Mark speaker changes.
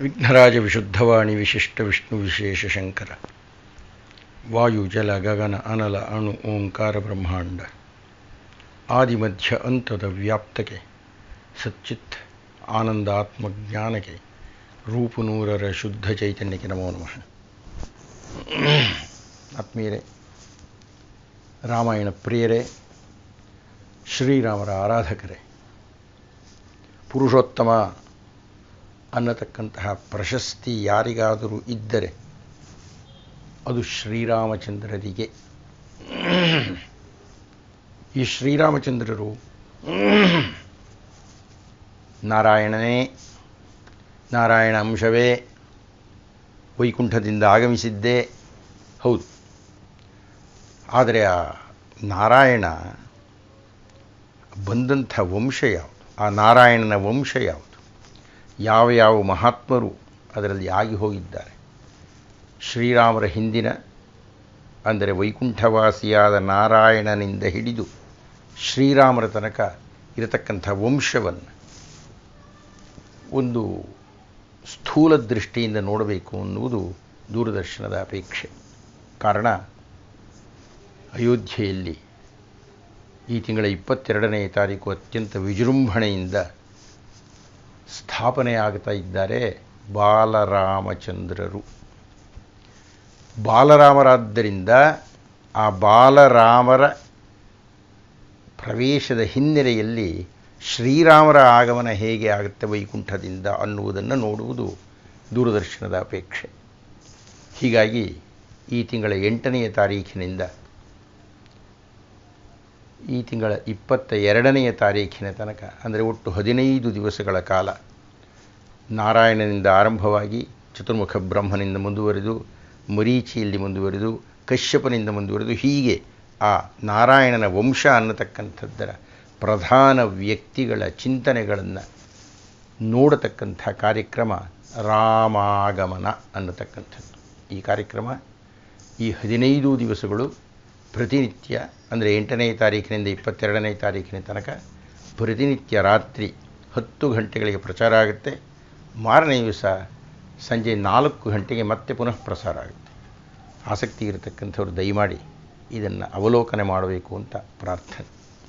Speaker 1: ವಿಘ್ನರಾಜ ವಿಶುದ್ಧವಾಣಿ ವಿಶಿಷ್ಟ ವಿಷ್ಣು ವಿಶೇಷ ಶಂಕರ. ವಾಯು, ಜಲ, ಗಗನ, ಅನಲ, ಅಣು, ಓಂಕಾರ, ಬ್ರಹ್ಮಾಂಡ. ಆದಿಮಧ್ಯ ಅಂತದ ವ್ಯಾಪ್ತಕ್ಕೆ, ಸಚ್ಚಿತ್ ಆನಂದಾತ್ಮ ಜ್ಞಾನಕ್ಕೆ ರೂಪುನೂರರ ಶುದ್ಧ ಚೈತನ್ಯಕ್ಕೆ ನಮೋ ನಮಃ. ಆತ್ಮೀಯರೇ, ರಾಮಾಯಣ ಪ್ರಿಯರೇ, ಶ್ರೀರಾಮರ ಆರಾಧಕರೇ, ಪುರುಷೋತ್ತಮ ಅನ್ನತಕ್ಕಂತಹ ಪ್ರಶಸ್ತಿ ಯಾರಿಗಾದರೂ ಇದ್ದರೆ ಅದು ಶ್ರೀರಾಮಚಂದ್ರರಿಗೆ. ಈ ಶ್ರೀರಾಮಚಂದ್ರರು ನಾರಾಯಣನೇ, ನಾರಾಯಣ ಅಂಶವೇ, ವೈಕುಂಠದಿಂದ ಆಗಮಿಸಿದ್ದೇ, ಹೌದು. ಆದರೆ ಆ ನಾರಾಯಣ ಬಂದಂಥ ವಂಶ ಯಾವುದು? ಆ ನಾರಾಯಣನ ವಂಶ ಯಾವುದು? ಯಾವ ಯಾವ ಮಹಾತ್ಮರು ಅದರಲ್ಲಿ ಆಗಿ ಹೋಗಿದ್ದಾರೆ. ಶ್ರೀರಾಮರ ಹಿಂದಿನ, ಅಂದರೆ ವೈಕುಂಠವಾಸಿಯಾದ ನಾರಾಯಣನಿಂದ ಹಿಡಿದು ಶ್ರೀರಾಮರ ತನಕ ಇರತಕ್ಕಂಥ ವಂಶವನ್ನು ಒಂದು ಸ್ಥೂಲ ದೃಷ್ಟಿಯಿಂದ ನೋಡಬೇಕು ಅನ್ನುವುದು ದೂರದರ್ಶನದ ಅಪೇಕ್ಷೆ. ಕಾರಣ, ಅಯೋಧ್ಯೆಯಲ್ಲಿ ಈ ತಿಂಗಳ ಇಪ್ಪತ್ತೆರಡನೇ ತಾರೀಕು ಅತ್ಯಂತ ವಿಜೃಂಭಣೆಯಿಂದ ಸ್ಥಾಪನೆಯಾಗ್ತಾ ಇದ್ದಾರೆ ಬಾಲರಾಮಚಂದ್ರರು. ಬಾಲರಾಮರಾದ್ದರಿಂದ ಆ ಬಾಲರಾಮರ ಪ್ರವೇಶದ ಹಿನ್ನೆಲೆಯಲ್ಲಿ ಶ್ರೀರಾಮರ ಆಗಮನ ಹೇಗೆ ಆಗುತ್ತೆ ವೈಕುಂಠದಿಂದ ಅನ್ನುವುದನ್ನು ನೋಡುವುದು ದೂರದರ್ಶನದ ಅಪೇಕ್ಷೆ. ಹೀಗಾಗಿ ಈ ತಿಂಗಳ ಎಂಟನೆಯ ತಾರೀಖಿನಿಂದ ಈ ತಿಂಗಳ ಇಪ್ಪತ್ತ ಎರಡನೆಯ ತಾರೀಖಿನ ತನಕ, ಅಂದರೆ ಒಟ್ಟು ಹದಿನೈದು ದಿವಸಗಳ ಕಾಲ, ನಾರಾಯಣನಿಂದ ಆರಂಭವಾಗಿ ಚತುರ್ಮುಖ ಬ್ರಹ್ಮನಿಂದ ಮುಂದುವರೆದು, ಮರೀಚಿಯಲ್ಲಿ ಮುಂದುವರೆದು, ಕಶ್ಯಪನಿಂದ ಮುಂದುವರೆದು, ಹೀಗೆ ಆ ನಾರಾಯಣನ ವಂಶ ಅನ್ನತಕ್ಕಂಥದ್ದರ ಪ್ರಧಾನ ವ್ಯಕ್ತಿಗಳ ಚಿಂತನೆಗಳನ್ನು ನೋಡತಕ್ಕಂಥ ಕಾರ್ಯಕ್ರಮ ರಾಮಾಗಮನ ಅನ್ನತಕ್ಕಂಥದ್ದು. ಈ ಕಾರ್ಯಕ್ರಮ ಈ ಹದಿನೈದು ದಿವಸಗಳು ಪ್ರತಿನಿತ್ಯ, ಅಂದರೆ ಎಂಟನೇ ತಾರೀಕಿನಿಂದ ಇಪ್ಪತ್ತೆರಡನೇ ತಾರೀಕಿನ ತನಕ ಪ್ರತಿನಿತ್ಯ ರಾತ್ರಿ ಹತ್ತು ಗಂಟೆಗಳಿಗೆ ಪ್ರಚಾರ ಆಗುತ್ತೆ. ಮಾರನೇ ದಿವಸ ಸಂಜೆ ನಾಲ್ಕು ಗಂಟೆಗೆ ಮತ್ತೆ ಪುನಃ ಪ್ರಸಾರ ಆಗುತ್ತೆ. ಆಸಕ್ತಿ ಇರತಕ್ಕಂಥವ್ರು ದಯಮಾಡಿ ಇದನ್ನು ಅವಲೋಕನೆ ಮಾಡಬೇಕು ಅಂತ ಪ್ರಾರ್ಥನೆ.